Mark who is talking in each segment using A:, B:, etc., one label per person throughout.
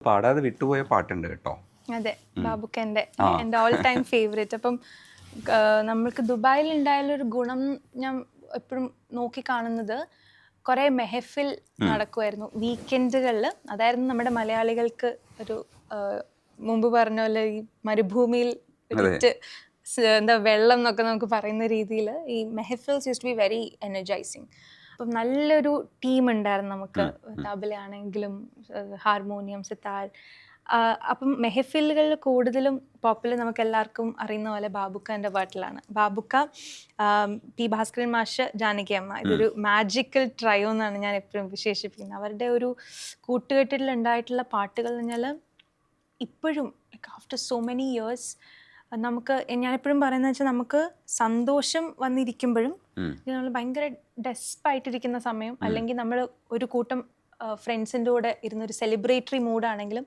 A: പാടാതെ വിട്ടുപോയ പാട്ടുണ്ട് കേട്ടോ.
B: അതെ ബാബുക്കന്റെ
A: എന്റെ
B: എന്റെ ഓൾ ടൈം ഫേവറേറ്റ് അപ്പം നമ്മൾക്ക് ദുബായിൽ ഉണ്ടായാലൊരു ഗുണം ഞാൻ എപ്പോഴും നോക്കി കാണുന്നത് കുറേ മെഹഫിൽ നടക്കുമായിരുന്നു വീക്കെൻഡുകളിൽ അതായിരുന്നു നമ്മുടെ മലയാളികൾക്ക് ഒരു മുമ്പ് പറഞ്ഞ പോലെ ഈ മരുഭൂമിയിൽ എന്താ വെള്ളം എന്നൊക്കെ നമുക്ക് പറയുന്ന രീതിയിൽ ഈ mehfils use to be very energising അപ്പം നല്ലൊരു ടീം ഉണ്ടായിരുന്നു നമുക്ക്. തബലയാണെങ്കിലും ഹാർമോണിയം സിത്താർ അപ്പം മെഹഫിലുകളിൽ കൂടുതലും പോപ്പുലർ നമുക്ക് എല്ലാവർക്കും അറിയുന്ന പോലെ ബാബുക്കാന്റെ പാട്ടിലാണ്. ബാബുക്ക ടി പി ഭാസ്കരൻ മാഷ് ജാനകി അമ്മ. ഇതൊരു മാജിക്കൽ ട്രയോ എന്നാണ് ഞാൻ എപ്പോഴും വിശേഷിപ്പിക്കുന്നത്. അവരുടെ ഒരു കൂട്ടുകെട്ടിൽ ഉണ്ടായിട്ടുള്ള പാട്ടുകൾ എന്ന് പറഞ്ഞാൽ ഇപ്പോഴും ആഫ്റ്റർ സോ മെനി ഇയേഴ്സ് നമുക്ക് ഞാനെപ്പോഴും പറയുന്നത് വെച്ചാൽ നമുക്ക് സന്തോഷം വന്നിരിക്കുമ്പോഴും നമ്മൾ ഭയങ്കര ഡെസ്പായിട്ടിരിക്കുന്ന സമയം അല്ലെങ്കിൽ നമ്മൾ ഒരു കൂട്ടം ഫ്രണ്ട്സിന്റെ കൂടെ ഇരുന്നൊരു സെലിബ്രേറ്ററി മൂഡാണെങ്കിലും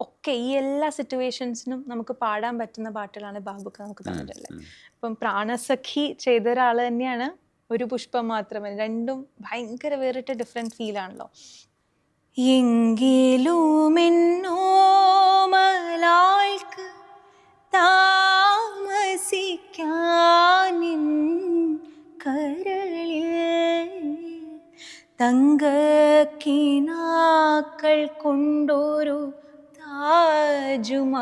B: ഒക്കെ ഈ എല്ലാ സിറ്റുവേഷൻസിനും നമുക്ക് പാടാൻ പറ്റുന്ന പാട്ടുകളാണ് ബാബുക്ക് നമുക്ക് തന്നിട്ടുള്ളത്. ഇപ്പം പ്രാണസഖി ചെയ്ത ഒരാൾ തന്നെയാണ് ഒരു പുഷ്പം മാത്രമേ രണ്ടും ഭയങ്കര വേറിട്ട ഡിഫറെന്റ് ഫീലാണല്ലോ എങ്കിലും എന്നോമലാൾക്ക് താമസിക്കാനിൻ കരളിൽ തങ്കക്കിനാക്കൾ കൊണ്ടൊരു താജുമഹാൽ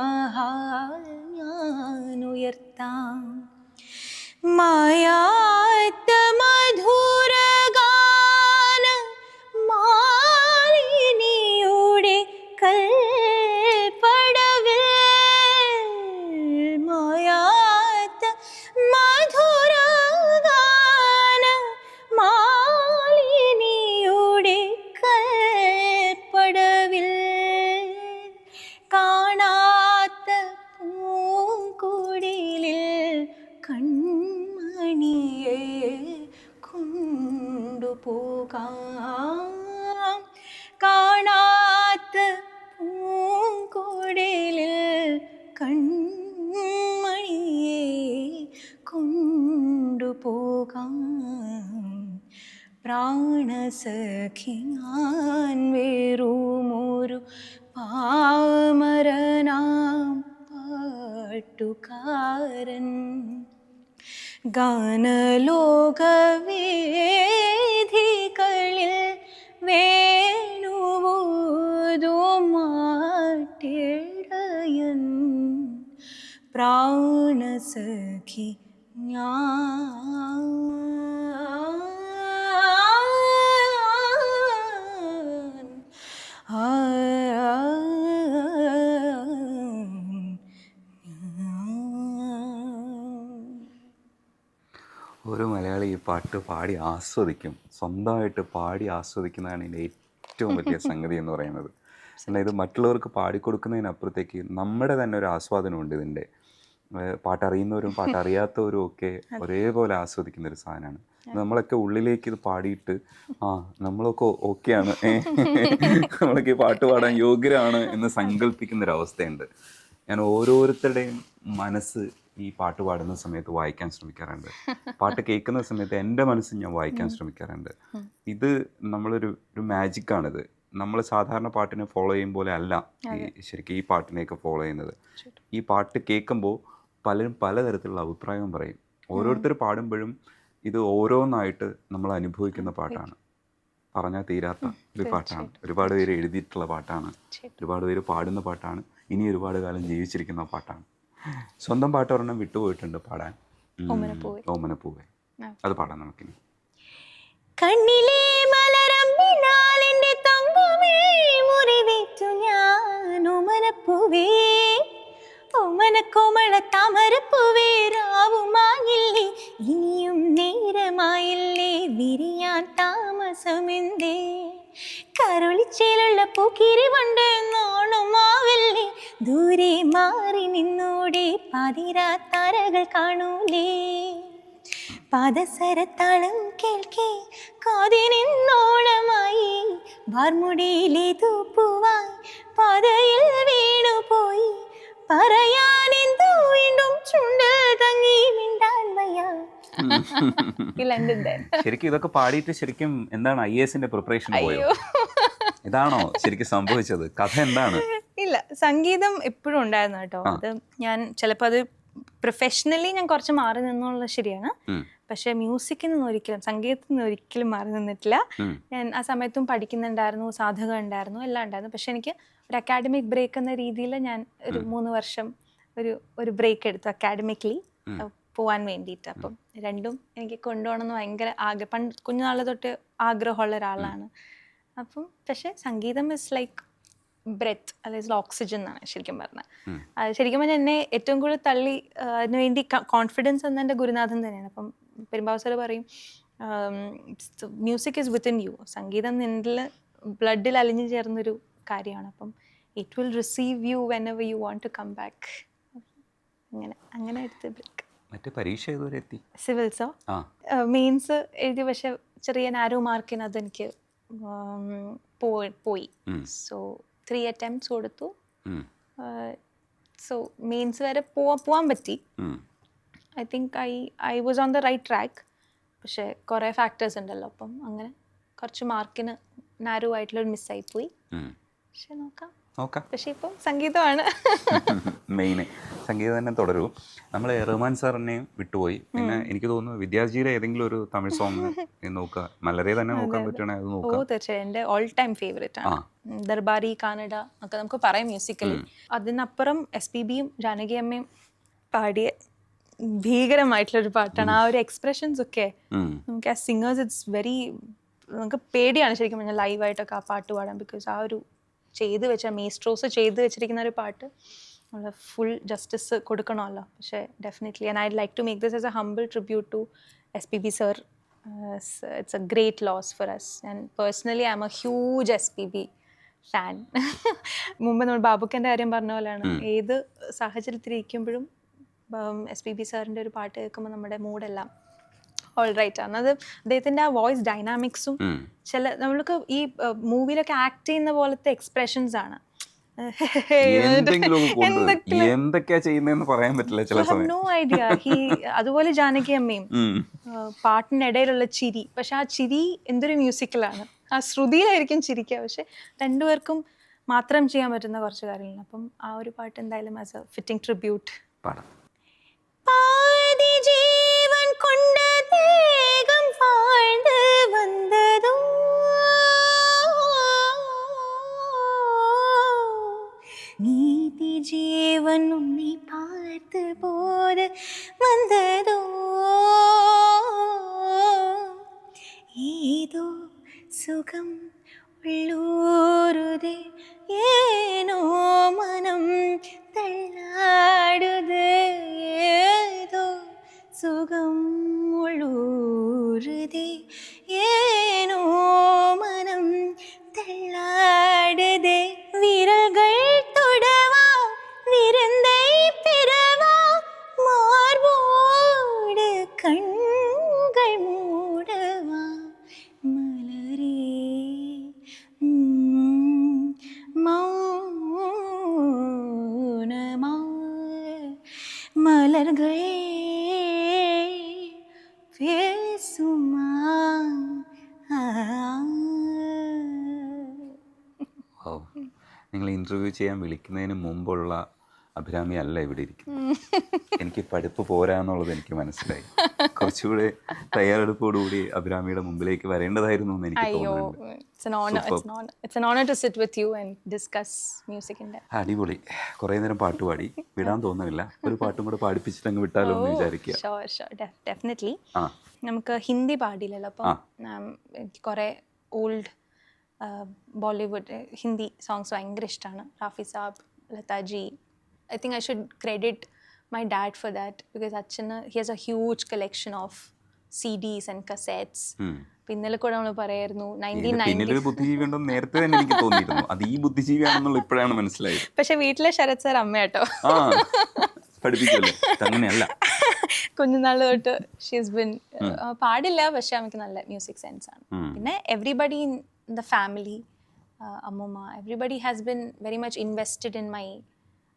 B: ഞാൻ ഉയർത്താം. മായാത്ത മധുരഗാന കൊണ്ടുപോകാം കാണാത്ത പൂങ്കുടിലിൽ കൺമണിയെ കൊണ്ടുപോകാം. പ്രാണസഖിയാൻ വേറുമൊരു പാമരനാം പാട്ടുകാരൻ. ഗാനലോകവേദികളിൽ വേണുവോതുമാട്ടിടയൻ പ്രാണസഖി
A: ഒരു മലയാളി ഈ പാട്ട് പാടി ആസ്വദിക്കും. സ്വന്തമായിട്ട് പാടി ആസ്വദിക്കുന്നതാണ് ഇതിന്റെ ഏറ്റവും വലിയ സംഗതി എന്ന് പറയുന്നത്. എന്നാൽ ഇത് മറ്റുള്ളവർക്ക് പാടിക്കൊടുക്കുന്നതിനപ്പുറത്തേക്ക് നമ്മുടെ തന്നെ ഒരു ആസ്വാദനമുണ്ട് ഇതിന്റെ. പാട്ടറിയുന്നവരും പാട്ടറിയാത്തവരും ഒക്കെ ഒരേപോലെ ആസ്വദിക്കുന്ന ഒരു സാധനമാണ് നമ്മളൊക്കെ ഉള്ളിലേക്ക് ഇത് പാടിയിട്ട് ആ നമ്മളൊക്കെ ഓക്കെയാണ്. നമ്മളൊക്കെ പാട്ട് പാടാൻ യോഗ്യരാണ് എന്ന് സങ്കല്പിക്കുന്ന ഒരു അവസ്ഥയുണ്ട് ഞാൻ ഓരോരുത്തരുടെയും മനസ്സ് ഈ പാട്ട് പാടുന്ന സമയത്ത് വായിക്കാൻ ശ്രമിക്കാറുണ്ട്. പാട്ട് കേൾക്കുന്ന സമയത്ത് എന്റെ മനസ്സ് ഞാൻ വായിക്കാൻ ശ്രമിക്കാറുണ്ട്. ഇത് നമ്മളൊരു ഒരു മാജിക്കാണിത് നമ്മൾ സാധാരണ പാട്ടിനെ ഫോളോ ചെയ്യും പോലെ അല്ല ഈ ശരിക്കും ഈ പാട്ടിനെയൊക്കെ ഫോളോ ചെയ്യുന്നത്. ഈ പാട്ട് കേൾക്കുമ്പോൾ പലരും പലതരത്തിലുള്ള അഭിപ്രായം പറയും. ഓരോരുത്തർ പാടുമ്പോഴും ഇത് ഓരോന്നായിട്ട് നമ്മൾ അനുഭവിക്കുന്ന പാട്ടാണ്. പറഞ്ഞാൽ തീരാത്ത ഒരു പാട്ടാണ്. ഒരുപാട് പേര് എഴുതിയിട്ടുള്ള പാട്ടാണ്. ഒരുപാട് പേര് പാടുന്ന പാട്ടാണ്. ഇനി ഒരുപാട് കാലം ജീവിച്ചിരിക്കുന്ന പാട്ടാണ്. സ്വന്തം പാട്ട് ഒരെണ്ണം വിട്ടുപോയിട്ടുണ്ട് പാടാൻ.
B: ഓമനപ്പൂവേ.
A: അത് പാടാം നമുക്കിനി.
B: കണ്ണിലെ മലരമ്പിനാളിന്റെ തങ്കമേ മുറിവേറ്റു ഞാൻ ഓമനപ്പൂവേ. ഓമനക്കോമള താമരപ്പൂവേ രാവുമായില്ലേ? ഇനിയും നേരമായില്ലേ? വിരിയാൻ താമസമെന്തേ? കരുളിച്ചേലുള്ള പൂക്കിരി പണ്ട് നാണുമാവില്ലേ? ദൂരെ മാറി നിന്നൂടെ പാതിരാ താരകൾ കാണൂലേ. പാദസരത്താളം കേൾക്കെ കാതിനിന്നോളമായി വാർമുടിയിലെ തൂപ്പുവായി പാതയിൽ വീണുപോയി പറയാനെന്തോ വീണ്ടും ചുണ്ടിൽ തങ്ങി മിണ്ടാൻ വയ്യ.
A: ശരിക്കും ഇതൊക്കെ പാടിയിട്ട് ശരിക്കും എന്താണ് ഐ എസിന്റെ പ്രിപ്പറേഷൻ പോയോ? ഇതാണോ ശരിക്കും സംഭവിച്ചത്? കഥ എന്താണ്?
B: സംഗീതം എപ്പോഴും ഉണ്ടായിരുന്നു കേട്ടോ. അത് ഞാൻ ചിലപ്പോൾ അത് പ്രൊഫഷണലി ഞാൻ കുറച്ച് മാറി നിന്നുള്ളത് ശരിയാണ്. പക്ഷെ മ്യൂസിക്കിൽ നിന്ന് ഒരിക്കലും സംഗീതത്തിൽ നിന്ന് ഒരിക്കലും മാറി നിന്നിട്ടില്ല. ഞാൻ ആ സമയത്തും പഠിക്കുന്നുണ്ടായിരുന്നു സാധക ഉണ്ടായിരുന്നു എല്ലാം ഉണ്ടായിരുന്നു. പക്ഷെ എനിക്ക് ഒരു അക്കാഡമിക് ബ്രേക്ക് എന്ന രീതിയിൽ ഞാൻ ഒരു മൂന്ന് വർഷം ഒരു ഒരു ബ്രേക്ക് എടുത്തു അക്കാഡമിക്കലി പോവാൻ വേണ്ടിയിട്ട്. അപ്പം രണ്ടും എനിക്ക് കൊണ്ടുപോകണമെന്ന് ഭയങ്കര ആഗ്രഹം. പണ്ട് കുഞ്ഞുനാളെ തൊട്ട് ആഗ്രഹമുള്ള ഒരാളാണ്. അപ്പം പക്ഷെ സംഗീതം ഇസ് ലൈക്ക് ബ്രെത്ത് അല്ലെങ്കിൽ ഓക്സിജൻ എന്നാണ് ശരിക്കും പറഞ്ഞത്. ശരിക്കും പറഞ്ഞാൽ എന്നെ ഏറ്റവും കൂടുതൽ തള്ളി അതിനുവേണ്ടി അതിന് വേണ്ടി കോൺഫിഡൻസ് എന്ന എന്റെ ഗുരുനാഥൻ തന്നെയാണ്. അപ്പം പെരുമ്പാവസർ പറയും മ്യൂസിക് ഇസ് വിത്തിൻ യു സംഗീതം നിന്നിൽ ബ്ലഡിൽ അലിഞ്ഞു ചേർന്നൊരു കാര്യമാണ്. അപ്പം it will receive you whenever you want to come back അങ്ങനെ അങ്ങനെ എടുത്ത് ബ്രേക്ക്
A: മറ്റേ പരീക്ഷ ഇതുവരെ എത്തി?
B: സിവിൽസോ മെയിൻസ് എഴുതി പക്ഷെ ചെറിയ നാരോ മാർക്കിന് അതെനിക്ക് പോയി സോ ത്രീ അറ്റംപ്റ്റ്സ് കൊടുത്തു. സോ മെയിൻസ് വരെ പോവാൻ പോവാൻ പറ്റി. I think I I was on the right track പക്ഷേ കുറേ ഫാക്ടേഴ്സ് ഉണ്ടല്ലോ അപ്പം അങ്ങനെ കുറച്ച് മാർക്കിന് നാരോ ആയിട്ടുള്ള മിസ്സായി പോയി. പക്ഷെ നോക്കാം
A: നോക്കാം.
B: പക്ഷെ സംഗീതമാണ്.
A: മെയിന് സംഗീതം തന്നെ തുടരൂ. നമ്മൾ റഹ്മാൻ സാറിനെയും വിട്ടുപോയി. പിന്നെ എനിക്ക് തോന്നുന്നു വിദ്യാർത്ഥിയുടെ ഏതെങ്കിലും ഒരു തമിഴ് സോങ് നോക്കുക മലരെ തന്നെ നോക്കാൻ പറ്റുകയാണെങ്കിൽ അത്
B: ഓ
A: നോക്കാം
B: തീർച്ചയായും. എന്റെ ഓൾ ടൈം ഫേവറേറ്റ് ആണ്. ദർബാരി കാനഡ ഒക്കെ നമുക്ക് പറയാം മ്യൂസിക്കലി അതിനപ്പുറം എസ് പി ബിയും ജാനകി അമ്മയും പാടിയ ഭീകരമായിട്ടുള്ളൊരു പാട്ടാണ്. ആ ഒരു എക്സ്പ്രഷൻസ് ഒക്കെ നമുക്ക് ആ സിംഗേഴ്സ് ഇറ്റ്സ് വെരി നമുക്ക് പേടിയാണ് ശരിക്കും പറഞ്ഞാൽ ലൈവായിട്ടൊക്കെ ആ പാട്ട് പാടാൻ ബിക്കോസ് ആ ഒരു ചെയ്ത് വെച്ച മീസ്ട്രോസ് ചെയ്ത് വെച്ചിരിക്കുന്ന ഒരു പാട്ട്. നമ്മൾ ഫുൾ ജസ്റ്റിസ് കൊടുക്കണമല്ലോ. പക്ഷേ definitely and I like to make this as a humble tribute to S P B sir it's a great loss for us and personally I am a huge S P B fan മുമ്പ് നമ്മൾ ബാബുക്കന്റെ കാര്യം പറഞ്ഞ പോലെയാണ്. ഏത് സാഹചര്യത്തിലിരിക്കുമ്പോഴും S P B സാറിന്റെ ഒരു പാട്ട് കേൾക്കുമ്പോൾ നമ്മുടെ മൂഡെല്ലാം ഓൾ റൈറ്റ് ആണ് അത് അദ്ദേഹത്തിന്റെ ആ വോയിസ് ഡൈനാമിക്സും ചില നമ്മൾക്ക് ഈ മൂവിയിലൊക്കെ ആക്ട് ചെയ്യുന്ന പോലത്തെ എക്സ്പ്രഷൻസ് ആണ്.
A: പറയാൻ പറ്റില്ല ചില
B: നോ ഐഡിയ അതുപോലെ ജാനകി അമ്മയും പാട്ടിനിടയിലുള്ള ചിരി. പക്ഷെ ആ ചിരി എന്തൊരു മ്യൂസിക്കലാണ് ആ ശ്രുതിയിലായിരിക്കും ചിരിക്കുക. പക്ഷെ രണ്ടുപേർക്കും മാത്രം ചെയ്യാൻ പറ്റുന്ന കുറച്ച് കാര്യങ്ങളുണ്ട്. അപ്പം ആ ഒരു പാട്ട് എന്തായാലും ആസ് എ ഫിറ്റിംഗ് ട്രിബ്യൂട്ട് ജീവൻ കൊണ്ട് வேகம் வாழ்ந்து வந்ததோ நீதி ஜீவன் உன்னை பார்த்து போது வந்ததோ ஏதோ சுகம் உள்ளூருதே ஏனோ மனம் தள்ளாடுது. ஏதோ சுகம்
A: ഇന്റർവ്യൂ ചെയ്യാൻ വിളിക്കുന്നതിന് മുമ്പുള്ള അഭിരാമി അല്ല ഇവിടെ ഇരിക്കുന്നത്. എനിക്ക് പഠിപ്പ് പോരാന്നുള്ളത് എനിക്ക് മനസ്സിലായി. കുറച്ചുകൂടെ തയ്യാറെടുപ്പോടുകൂടി അഭിരാമിയുടെ മുമ്പിലേക്ക് വരേണ്ടതായിരുന്നു എന്ന് എനിക്ക് തോന്നുന്നുണ്ട്. അടിപൊളി. കുറേ നേരം പാട്ട് പാടി. വിടാൻ തോന്നുന്നില്ല. ഒരു പാട്ടും കൂടെ പാടിപ്പിച്ചിട്ട് അങ്ങ് വിട്ടാലോ എന്ന് വിചാരിക്കുക.
B: നമുക്ക് ഹിന്ദി പാടില്ലല്ലോ അപ്പം എനിക്ക് കുറേ ഓൾഡ് ബോളിവുഡ് ഹിന്ദി സോങ്സ് ഭയങ്കര ഇഷ്ടമാണ് Rafi Saab Lataji I think I should credit my dad for that because അച്ഛന് he has a huge collection of CDs and cassettes പിന്നലെ കൂടെ നമ്മൾ പറയായിരുന്നു
A: ബുദ്ധിജീവി ഉണ്ടെന്ന് നേരത്തെ തന്നെ എനിക്ക് തോന്നിയിരുന്നു. അത് ഈ ബുദ്ധിജീവിയാണെന്നുള്ള ഇപ്പോഴാണ് മനസ്സിലായത്.
B: പക്ഷെ വീട്ടിലെ ശരത് സാർ അമ്മ കേട്ടോ
A: അങ്ങനെയല്ല
B: കുഞ്ഞുനാൾ തൊട്ട് ഷീസ് ബിൻ പാടില്ല പക്ഷെ നമുക്ക് നല്ല മ്യൂസിക് സെൻസ് ആണ്.
A: പിന്നെ
B: പിന്നെ എവ്രിബഡി ഇൻ ദ ഫാമിലി അമ്മൂമ്മ everybody has been very much invested in my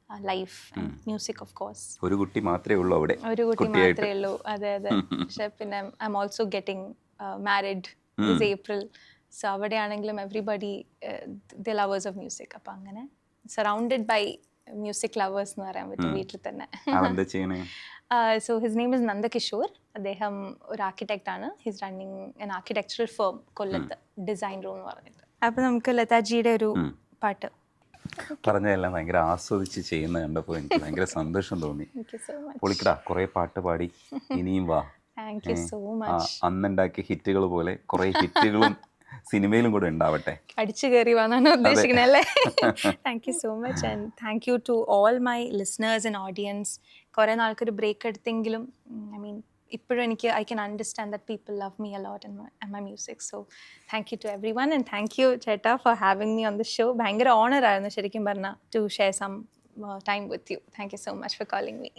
B: life and music of course
A: ഒരു കുട്ടി മാത്രമേ ഉള്ളൂ അവിടെ.
B: ഒരു കുട്ടി മാത്രമേ ഉള്ളൂ. അതെ അതെ. പക്ഷെ പിന്നെ I am also getting married this April so അവിടെയാണെങ്കിലും everybody the lovers of music അപ്പം അങ്ങനെ സറൗണ്ടഡ് ബൈ മ്യൂസിക് ലവേഴ്സ് എന്ന് പറയാൻ പറ്റും വീട്ടിൽ തന്നെ. So his name is Nandakishore അദ്ദേഹം ഒരു ആർക്കിടെക്റ്റ് ആണ്. His running an architectural firm കൊല്ലത്ത് ഡിസൈൻ റൂം എന്ന് പറഞ്ഞിട്ട്. അപ്പോൾ നമുക്ക് ലതാജിയുടെ ഒരു പാട്ട്.
A: പറഞ്ഞതെല്ലാം ഭയങ്കര ആസ്വദിച്ച് ചെയ്യുന്ന കണ്ടപ്പോൾ എനിക്ക് ഭയങ്കര സന്തോഷം തോന്നി.
B: താങ്ക് സോ മച്ച്
A: പൊളിക്കടാ കുറേ പാട്ട് പാടി. ഇനിയും വാ.
B: താങ്ക് യു സോ മച്ച്
A: അന്നുണ്ടാക്കിയ ഹിറ്റുകൾ പോലെ കുറേ ഹിറ്റുകളും സിനിമയിലും കൂടെ ഉണ്ടാവട്ടെ.
B: അടിച്ചു കയറി വന്നാണ് ഉദ്ദേശിക്കുന്നത് അല്ലേ? Thank you so much and thank you to all my listeners and audience കുറേ നാൾക്കൊരു ബ്രേക്ക് എടുത്തെങ്കിലും ഐ മീൻ ഇപ്പോഴും എനിക്ക് I can understand that people love me a lot and my music so thank you to everyone and thank you ചേട്ടാ for having me on the show ഭയങ്കര honour ആയിരുന്നു ശരിക്കും പറഞ്ഞാൽ to share some time with you thank you so much for calling me